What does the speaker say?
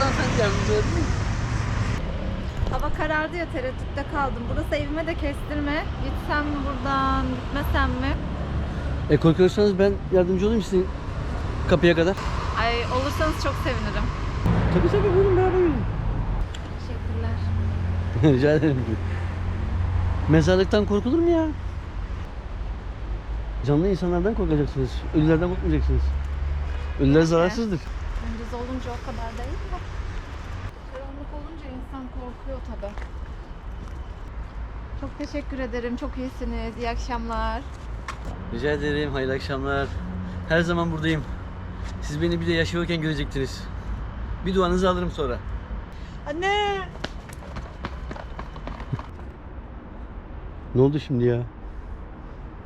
Ondan sen yardımcı oldun mu? Hava karardı ya tereddütte kaldım. Burası evime de kestirme. Gitsem mi buradan, gitmesem mi? E korkuyorsanız ben yardımcı olayım sizin kapıya kadar. Ay olursanız çok sevinirim. Tabii tabii buyurun beraber yürüyün. Teşekkürler. Rica ederim. Mezarlıktan korkulur mu ya? Canlı insanlardan korkacaksınız. Ölülerden korkmayacaksınız. Ölüler zararsızdır. Gündüz olunca o kadar değil de. Karanlık olunca insan korkuyor tabi. Çok teşekkür ederim. Çok iyisiniz. İyi akşamlar. Rica ederim. Hayırlı akşamlar. Her zaman buradayım. Siz beni bir de yaşıyorken görecektiniz. Bir duanızı alırım sonra. Anne! Ne oldu şimdi ya?